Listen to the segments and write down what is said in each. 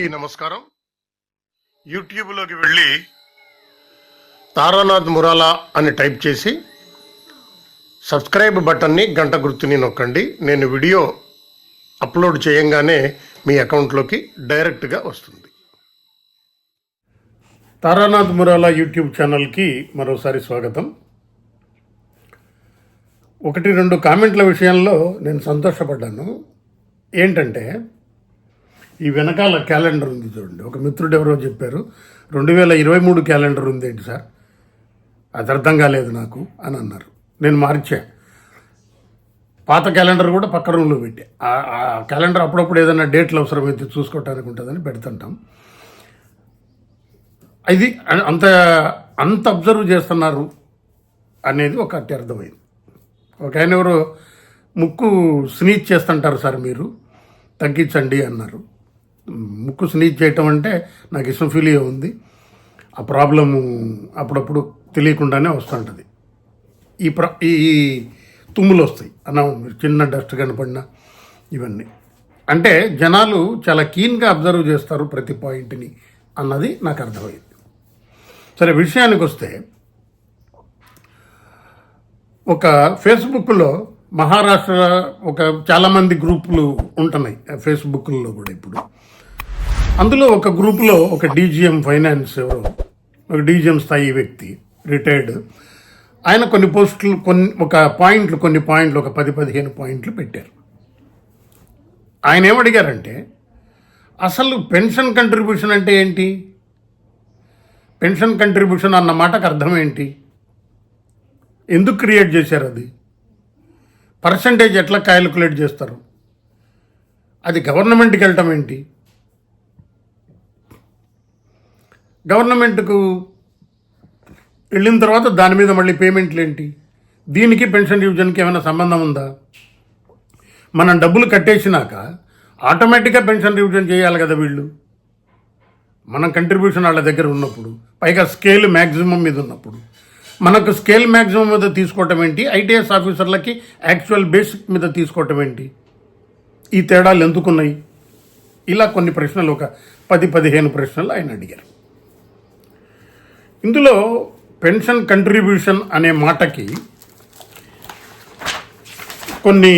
అందరికీ నమస్కారం. యూట్యూబ్లోకి వెళ్ళి తారానాథ్ మురాలా అని టైప్ చేసి సబ్స్క్రైబ్ బటన్ని గంట గుర్తుని నొక్కండి. నేను వీడియో అప్లోడ్ చేయంగానే మీ అకౌంట్లోకి డైరెక్ట్గా వస్తుంది. తారానాథ్ మురాలా యూట్యూబ్ ఛానల్కి మరోసారి స్వాగతం. ఒకటి రెండు కామెంట్ల విషయంలో నేను సంతోషపడ్డాను. ఏంటంటే ఈ వెనకాల క్యాలెండర్ ఉంది చూడండి. ఒక మిత్రుడు ఎవరో చెప్పారు రెండు వేల ఇరవై మూడు క్యాలెండర్ ఉంది ఏంటి సార్? అది అర్థం కాలేదు నాకు అని అన్నారు. నేను మార్చా. పాత క్యాలెండర్ కూడా పక్క రూమ్లో పెట్టా. ఆ- క్యాలెండర్ అప్పుడప్పుడు ఏదైనా డేట్లు అవసరమైతే చూసుకోవటానికి ఉంటుందని పెడుతుంటాం. ఇది అంత అంత అబ్జర్వ్ చేస్తున్నారు అనేది ఒక అర్థమైంది. ఒక ఆయన ఎవరు ముక్కు స్నీచ్ చేస్తుంటారు సార్ మీరు తగ్గించండి అన్నారు. ముక్కు స్నీచ్ చేయటం అంటే నాకు ఇసోఫిలియా ఉంది. ఆ ప్రాబ్లము అప్పుడప్పుడు తెలియకుండానే వస్తుంటుంది. ఈ ప్ర ఈ తుమ్ములు వస్తాయి అన్న చిన్న డస్ట్ కనపడినా ఇవన్నీ. అంటే జనాలు చాలా కీన్గా అబ్జర్వ్ చేస్తారు ప్రతి పాయింట్ని అన్నది నాకు అర్థమైంది. సరే విషయానికి వస్తే ఒక ఫేస్బుక్లో మహారాష్ట్ర ఒక చాలామంది గ్రూపులు ఉంటున్నాయి. ఫేస్బుక్లో కూడా ఇప్పుడు. అందులో ఒక గ్రూపులో ఒక డీజీఎం ఫైనాన్స్ ఎవరో ఒక డీజీఎం స్థాయి వ్యక్తి రిటైర్డ్ ఆయన కొన్ని పోస్టులు కొన్ని ఒక పాయింట్లు కొన్ని పాయింట్లు ఒక పది పదిహేను పాయింట్లు పెట్టారు. ఆయన ఏమడిగారంటే అసలు పెన్షన్ కంట్రిబ్యూషన్ అంటే ఏంటి? పెన్షన్ కంట్రిబ్యూషన్ అన్న మాటకు అర్థం ఏంటి? ఎందుకు క్రియేట్ చేశారు అది? పర్సంటేజ్ ఎట్లా క్యాలిక్యులేట్ చేస్తారు? అది గవర్నమెంట్కి వెళ్ళటం ఏంటి? గవర్నమెంట్కు వెళ్ళిన తర్వాత దాని మీద మళ్ళీ పేమెంట్లు ఏంటి దీనికి పెన్షన్ డివిజన్కి ఏమైనా సంబంధం ఉందా? మనం డబ్బులు కట్టేసినాక ఆటోమేటిక్గా పెన్షన్ డివిజన్ చేయాలి కదా వీళ్ళు. మనం కంట్రిబ్యూషన్ వాళ్ళ దగ్గర ఉన్నప్పుడు పైగా స్కేల్ మ్యాక్సిమం మీద ఉన్నప్పుడు. మనకు స్కేల్ మ్యాక్సిమం మీద తీసుకోవటం ఏంటి? ఐటీఎస్ ఆఫీసర్లకి యాక్చువల్ బేసిక్ మీద తీసుకోవటం ఏంటి? ఈ తేడాలు ఎందుకున్నాయి? ఇలా కొన్ని ప్రశ్నలు ఒక పది పదిహేను ప్రశ్నలు ఆయన అడిగారు. ఇందులో పెన్షన్ కంట్రిబ్యూషన్ అనే మాటకి కొన్ని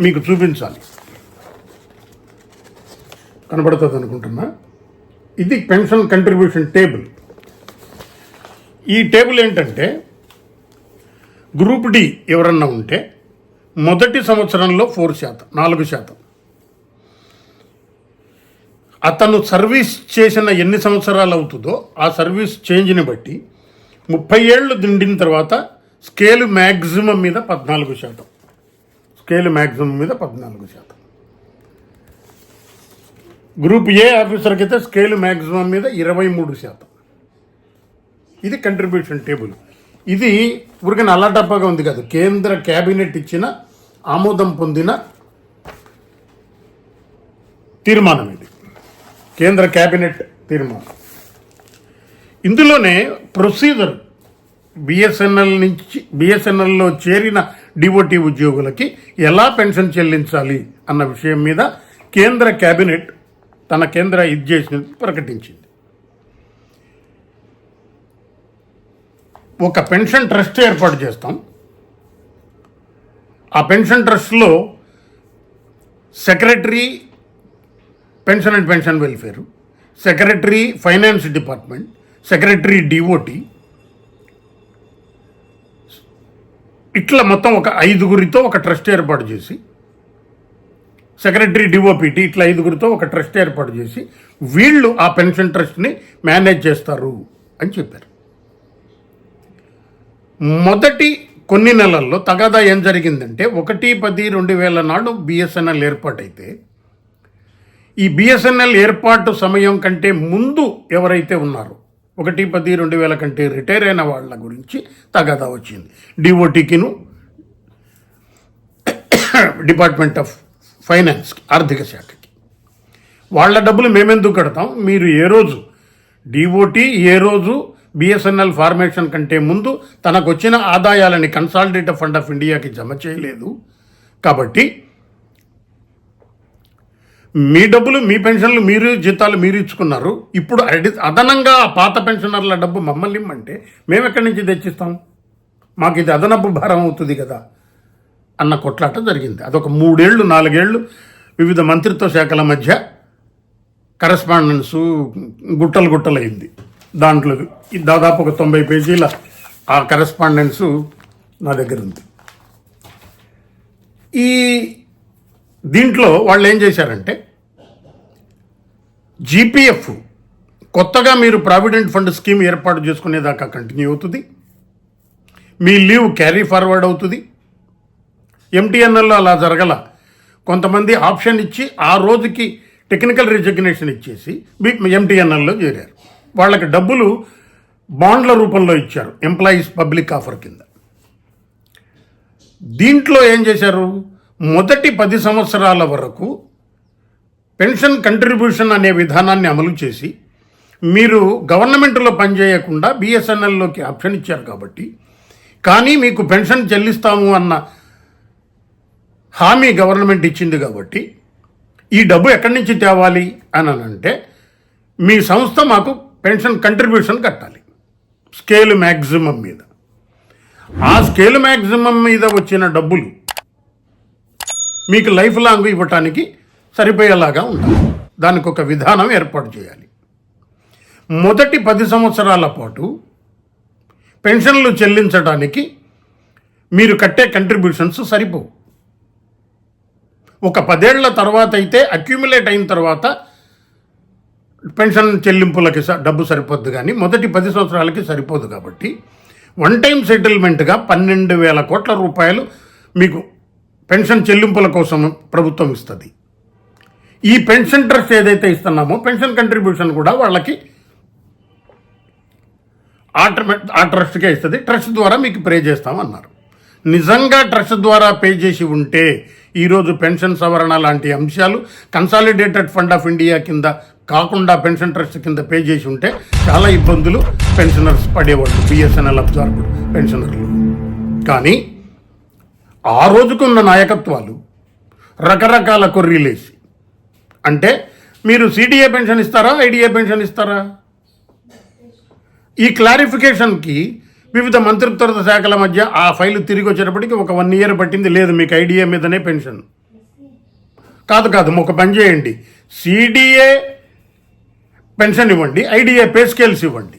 మీకు చూపించాలి. కనబడుతుంది అనుకుంటున్నా. ఇది పెన్షన్ కంట్రిబ్యూషన్ టేబుల్. ఈ టేబుల్ ఏంటంటే గ్రూప్ డి ఎవరన్నా ఉంటే మొదటి సంవత్సరంలో ఫోర్ శాతం నాలుగు శాతం. అతను సర్వీస్ చేసిన ఎన్ని సంవత్సరాలు అవుతుందో ఆ సర్వీస్ చేంజ్ని బట్టి ముప్పై ఏళ్ళు దిండిన తర్వాత స్కేల్ మ్యాక్సిమం మీద పద్నాలుగు శాతం. స్కేల్ మ్యాక్సిమం మీద పద్నాలుగు శాతం. గ్రూప్ ఏ ఆఫీసర్కి అయితే స్కేల్ మ్యాక్సిమం మీద ఇరవై మూడు శాతం. ఇది కంట్రిబ్యూషన్ టేబుల్ ఇది ఊరికైనా అల్లటప్పగా ఉంది కాదు. కేంద్ర కేబినెట్ ఇచ్చిన ఆమోదం పొందిన తీర్మానం ఇది. కేంద్ర కేబినెట్ తీర్మానం. ఇందులోనే ప్రొసీజర్ బిఎస్ఎన్ఎల్ నుంచి బిఎస్ఎన్ఎల్లో చేరిన డిఓటీ ఉద్యోగులకి ఎలా పెన్షన్ చెల్లించాలి అన్న విషయం మీద కేంద్ర కేబినెట్ తన కేంద్ర ఇది చేసిన ప్రకటించింది. ఒక పెన్షన్ ట్రస్ట్ ఏర్పాటు చేస్తాం. ఆ pension ట్రస్ట్లో secretary pension and pension welfare secretary finance department secretary DOT. ఇట్లా మొత్తం ఒక ఐదుగురితో ఒక ట్రస్ట్ ఏర్పాటు చేసి సెక్రటరీ డిఓపిటి ఇట్లా ఐదుగురితో ఒక ట్రస్ట్ ఏర్పాటు చేసి వీళ్ళు ఆ పెన్షన్ ట్రస్ట్ని మేనేజ్ చేస్తారు అని చెప్పారు. మొదటి కొన్ని నెలల్లో తగాదా ఏం జరిగిందంటే ఒకటి పది రెండు వేల నాడు బిఎస్ఎన్ఎల్ ఏర్పాటైతే ఈ బిఎస్ఎన్ఎల్ ఏర్పాటు సమయం కంటే ముందు ఎవరైతే ఉన్నారో ఒకటి పది రెండు వేల కంటే రిటైర్ అయిన వాళ్ళ గురించి తగాదా వచ్చింది. డిఓటికిను డిపార్ట్మెంట్ ఆఫ్ ఫైనాన్స్కి ఆర్థిక శాఖకి. వాళ్ళ డబ్బులు మేమెందుకు కడతాం? మీరు ఏ రోజు డిఓటి ఏ రోజు బిఎస్ఎన్ఎల్ ఫార్మేషన్ కంటే ముందు తనకు వచ్చిన ఆదాయాలని కన్సాలిడేటెడ్ ఫండ్ ఆఫ్ ఇండియాకి జమ చేయలేదు. కాబట్టి మీ డబ్బులు మీ పెన్షన్లు మీరు జీతాలు మీరు ఇచ్చుకున్నారు. ఇప్పుడు అడి అదనంగా పాత పెన్షనర్ల డబ్బు మమ్మల్ని ఇమ్మంటే మేము ఎక్కడి నుంచి తెచ్చిస్తాం? మాకు ఇది అదనపు భారం అవుతుంది కదా అన్న కొట్లాట జరిగింది. అదొక మూడేళ్ళు నాలుగేళ్ళు వివిధ మంత్రిత్వ శాఖల మధ్య కరెస్పాండెన్సు గుట్టలు గుట్టలైంది. దాంట్లో ఈ దాదాపు ఒక తొంభై పేజీల ఆ కరెస్పాండెన్సు నా దగ్గర ఉంది. ఈ దీంట్లో వాళ్ళు ఏం చేశారంటే జీపీఎఫ్ కొత్తగా మీరు ప్రావిడెంట్ ఫండ్ స్కీమ్ ఏర్పాటు చేసుకునేదాకా కంటిన్యూ అవుతుంది. మీ లీవ్ క్యారీ ఫార్వర్డ్ అవుతుంది. ఎంటీఎన్ఎల్లో అలా జరగల కొంతమంది ఆప్షన్ ఇచ్చి ఆ రోజుకి టెక్నికల్ రిజగ్నేషన్ ఇచ్చేసి ఎంటీఎన్ఎల్లో చేరారు. వాళ్ళకి డబ్బులు బాండ్ల రూపంలో ఇచ్చారు ఎంప్లాయీస్ పబ్లిక్ ఆఫర్ కింద. దీంట్లో ఏం చేశారు? మొదటి పది సంవత్సరాల వరకు పెన్షన్ కంట్రిబ్యూషన్ అనే విధానాన్ని అమలు చేసి మీరు గవర్నమెంట్లో పనిచేయకుండా బిఎస్ఎన్ఎల్లోకి ఆప్షన్ ఇచ్చారు కాబట్టి కానీ మీకు పెన్షన్ చెల్లిస్తాము అన్న హామీ గవర్నమెంట్ ఇచ్చింది కాబట్టి ఈ డబ్బు ఎక్కడి నుంచి తేవాలి అని అంటే మీ సంస్థ మాకు పెన్షన్ కంట్రిబ్యూషన్ కట్టాలి స్కేల్ మ్యాక్సిమం మీద. ఆ స్కేల్ మ్యాక్సిమం మీద వచ్చిన డబ్బులు మీకు లైఫ్ లాంగ్ ఇవ్వటానికి సరిపోయేలాగా ఉండాలి దానికి ఒక విధానం ఏర్పాటు చేయాలి. మొదటి పది సంవత్సరాల పాటు పెన్షన్లు చెల్లించడానికి మీరు కట్టే కంట్రిబ్యూషన్స్ సరిపోవు. ఒక పదేళ్ళ తర్వాత అయితే అక్యూములేట్ అయిన తర్వాత పెన్షన్ చెల్లింపులకి స- డబ్బు సరిపోద్దు కానీ మొదటి పది సంవత్సరాలకి సరిపోదు కాబట్టి వన్ టైం సెటిల్మెంట్గా పన్నెండు వేల కోట్ల రూపాయలు మీకు పెన్షన్ చెల్లింపుల కోసం ప్రభుత్వం ఇస్తుంది. ఈ పెన్షన్ ట్రస్ట్ ఏదైతే ఇస్తున్నామో పెన్షన్ కంట్రిబ్యూషన్ కూడా వాళ్ళకి ఆ ఆ ట్రస్ట్కే ఇస్తుంది. ట్రస్ట్ ద్వారా మీకు పే చేస్తామన్నారు. నిజంగా ట్రస్ట్ ద్వారా పే చేసి ఉంటే ఈరోజు పెన్షన్ సవరణ లాంటి అంశాలు కన్సాలిడేటెడ్ ఫండ్ ఆఫ్ ఇండియా కింద కాకుండా పెన్షన్ ట్రస్ట్ కింద పే చేసి ఉంటే చాలా ఇబ్బందులు పెన్షనర్స్ పడేవాళ్ళు. బిఎస్ఎన్ఎల్ అబ్జార్బర్ పెన్షనర్లు. కానీ ఆ రోజుకున్న నాయకత్వాలు రకరకాల కొర్రీలేసి అంటే మీరు సిడిఏ పెన్షన్ ఇస్తారా ఐడిఏ పెన్షన్ ఇస్తారా? ఈ క్లారిఫికేషన్కి వివిధ మంత్రిత్వ శాఖల మధ్య ఆ ఫైల్ తిరిగి వచ్చేటప్పటికి ఒక వన్ ఇయర్ పట్టింది. లేదు మీకు ఐడిఏ మీదనే పెన్షన్ కాదు కాదు ఒక పని చేయండి. సిడిఏ పెన్షన్ ఇవ్వండి ఐడిఏ పే స్కేల్స్ ఇవ్వండి.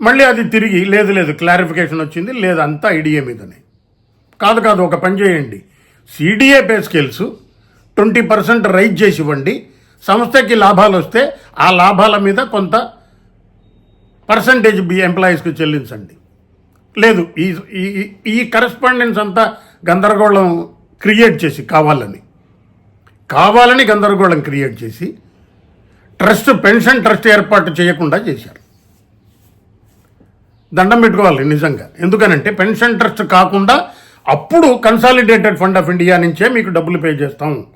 మళ్ళీ అది తిరిగి లేదు లేదు క్లారిఫికేషన్ వచ్చింది లేదు అంతా ఐడిఏ మీదనే. కాదు కాదు ఒక పని చేయండి. CDA pay scales twenty percent raise చేసి ఇవ్వండి. సంస్థకి లాభాలు వస్తే ఆ లాభాల మీద కొంత పర్సంటేజ్ బి ఎంప్లాయీస్కి చెల్లించండి. లేదు ఈ ఈ ఈ కరెస్పాండెన్స్ అంతా గందరగోళం క్రియేట్ చేసి కావాలని. కావాలని గందరగోళం క్రియేట్ చేసి ట్రస్ట్ పెన్షన్ ట్రస్ట్ ఏర్పాటు చేయకుండా చేశారు. దండం పెట్టుకోవాలి నిజంగా. ఎందుకనంటే పెన్షన్ ట్రస్ట్ కాకుండా అప్పుడు కన్సాలిడేటెడ్ ఫండ్ ఆఫ్ ఇండియా నుంచే మీకు డబ్బులు పే చేస్తాం.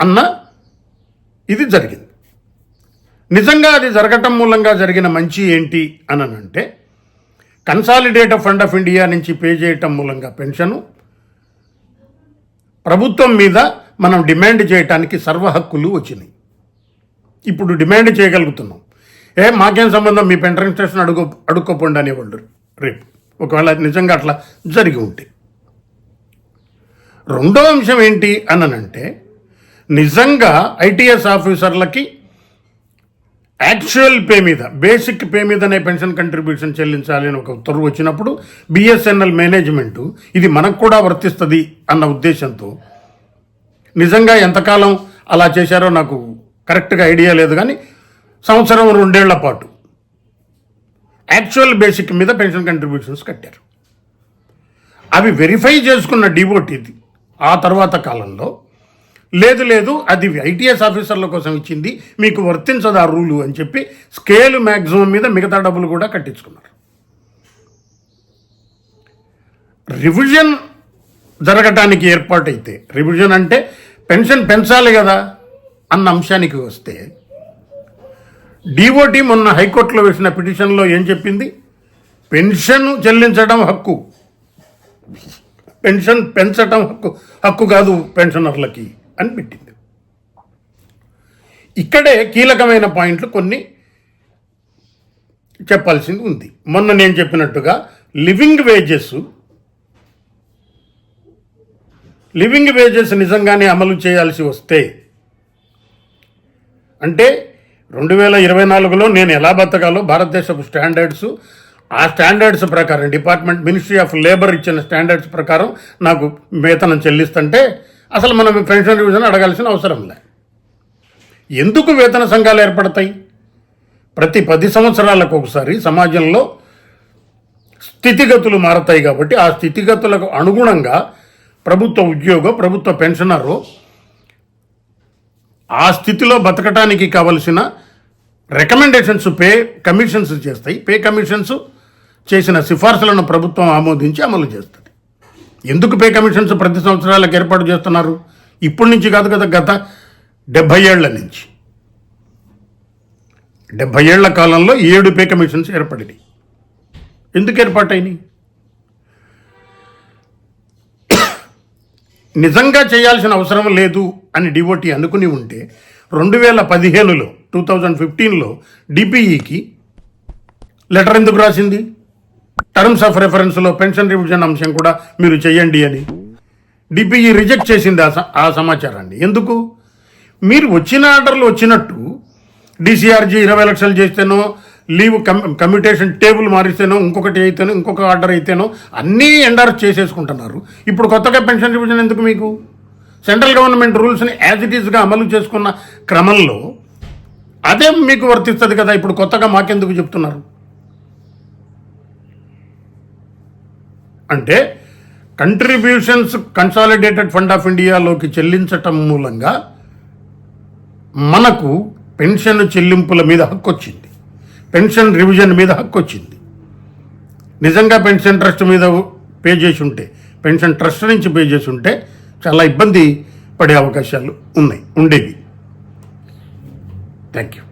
అన్న ఇది జరిగింది. నిజంగా అది జరగటం మూలంగా జరిగిన మంచి ఏంటి అని అంటే కన్సాలిడేట్ ఫండ్ ఆఫ్ ఇండియా నుంచి పే చేయటం మూలంగా పెన్షను ప్రభుత్వం మీద మనం డిమాండ్ చేయటానికి సర్వ హక్కులు వచ్చినాయి. ఇప్పుడు డిమాండ్ చేయగలుగుతున్నాం. ఏ మాకేం సంబంధం? మీ పెన్షన్ స్టేషన్ అడుగు అడుక్కోపోండి అనేవాళ్ళు రేపు. ఒకవేళ అది నిజంగా అట్లా జరిగి ఉంటే. రెండో అంశం ఏంటి అనంటే నిజంగా ఐటీఎస్ ఆఫీసర్లకి యాక్చువల్ పే మీద బేసిక్ పే మీదనే పెన్షన్ కంట్రిబ్యూషన్ చెల్లించాలి అని ఒక ఉత్తర్వు వచ్చినప్పుడు బిఎస్ఎన్ఎల్ మేనేజ్మెంట్ ఇది మనకు కూడా వర్తిస్తుంది అన్న ఉద్దేశంతో నిజంగా ఎంతకాలం అలా చేశారో నాకు కరెక్ట్గా ఐడియా లేదు కానీ సంవత్సరం రెండేళ్ళ పాటు యాక్చువల్ బేసిక్ మీద పెన్షన్ కంట్రిబ్యూషన్స్ కట్టారు. అవి వెరిఫై చేసుకున్న డివోటీది ఆ తర్వాత కాలంలో లేదు లేదు అది ఐటీఎస్ ఆఫీసర్ల కోసం ఇచ్చింది. మీకు వర్తించదు ఆ రూలు అని చెప్పి స్కేల్ మ్యాక్సిమం మీద మిగతా డబ్బులు కూడా కట్టించుకున్నారు. రివిజన్ జరగటానికి ఏర్పాటైతే రివిజన్ అంటే పెన్షన్ పెంచాలి కదా అన్న అంశానికి వస్తే డిఓటి మొన్న హైకోర్టులో వేసిన పిటిషన్లో ఏం చెప్పింది? పెన్షన్ చెల్లించడం హక్కు. పెన్షన్ పెంచడం హక్కు. హక్కు కాదు పెన్షనర్లకి. అని పెట్టింది ఇక్కడే కీలకమైన పాయింట్లు కొన్ని చెప్పాల్సింది ఉంది. మొన్న నేను చెప్పినట్టుగా లివింగ్ వేజెస్ లివింగ్ వేజెస్ నిజంగానే అమలు చేయాల్సి వస్తే అంటే రెండు వేల ఇరవై నాలుగులో నేను ఎలా బతకాలో భారతదేశపు స్టాండర్డ్స్ ఆ స్టాండర్డ్స్ ప్రకారం డిపార్ట్మెంట్ మినిస్ట్రీ ఆఫ్ లేబర్ ఇచ్చిన స్టాండర్డ్స్ ప్రకారం నాకు వేతనం చెల్లిస్తుంటే అసలు మనం పెన్షన్ రివిజన్ అడగాల్సిన అవసరం లే ఎందుకు వేతన సంఘాలు ఏర్పడతాయి? ప్రతి పది సంవత్సరాలకు ఒకసారి సమాజంలో స్థితిగతులు మారతాయి కాబట్టి ఆ స్థితిగతులకు అనుగుణంగా ప్రభుత్వ ఉద్యోగం ప్రభుత్వ పెన్షనరు ఆ స్థితిలో బతకటానికి కావలసిన రికమెండేషన్స్ పే కమిషన్స్ చేస్తాయి. పే కమిషన్స్ చేసిన సిఫార్సులను ప్రభుత్వం ఆమోదించి అమలు చేస్తుంది. ఎందుకు పే కమిషన్స్ ప్రతి సంవత్సరాలకు ఏర్పాటు చేస్తున్నారు? ఇప్పటి నుంచి కాదు కదా గత డెబ్భై ఏళ్ళ నుంచి. డెబ్భై ఏళ్ళ కాలంలో ఏడు పే కమిషన్స్ ఏర్పడినాయి. ఎందుకు ఏర్పాటైనాయి? నిజంగా చేయాల్సిన అవసరం లేదు అని డివోటీ అనుకుని ఉంటే రెండు వేల పదిహేనులో టూ థౌజండ్ ఫిఫ్టీన్లో డిపిఈకి లెటర్ ఎందుకు రాసింది? టర్మ్స్ ఆఫ్ రెఫరెన్స్లో పెన్షన్ రివిజన్ అంశం కూడా మీరు చేయండి అని డిపిఈ రిజెక్ట్ చేసింది ఆ స- ఆ సమాచారాన్ని. ఎందుకు? మీరు వచ్చిన ఆర్డర్లు వచ్చినట్టు డిసిఆర్జీ ఇరవై లక్షలు చేస్తేనో లీవ్ కమ్ కమ్యూటేషన్ టేబుల్ మారిస్తేనో ఇంకొకటి అయితేనో ఇంకొక ఆర్డర్ అయితేనో అన్నీ ఎండార్ చేసేసుకుంటున్నారు. ఇప్పుడు కొత్తగా పెన్షన్ రివిజన్ ఎందుకు మీకు? సెంట్రల్ గవర్నమెంట్ రూల్స్ని యాజ్ ఇట్ ఈస్గా అమలు చేసుకున్న క్రమంలో అదే మీకు వర్తిస్తుంది కదా ఇప్పుడు కొత్తగా మాకెందుకు చెప్తున్నారు? అంటే కంట్రిబ్యూషన్స్ కన్సాలిడేటెడ్ ఫండ్ ఆఫ్ ఇండియాలోకి చెల్లించటం మూలంగా మనకు పెన్షన్ చెల్లింపుల మీద హక్కు వచ్చింది పెన్షన్ రివిజన్ మీద హక్కు వచ్చింది నిజంగా పెన్షన్ ట్రస్ట్ మీద పే చేసి ఉంటే పెన్షన్ ట్రస్ట్ నుంచి పే చేసి ఉంటే చాలా ఇబ్బంది పడే అవకాశాలు ఉన్నాయి ఉండేవి. Thank you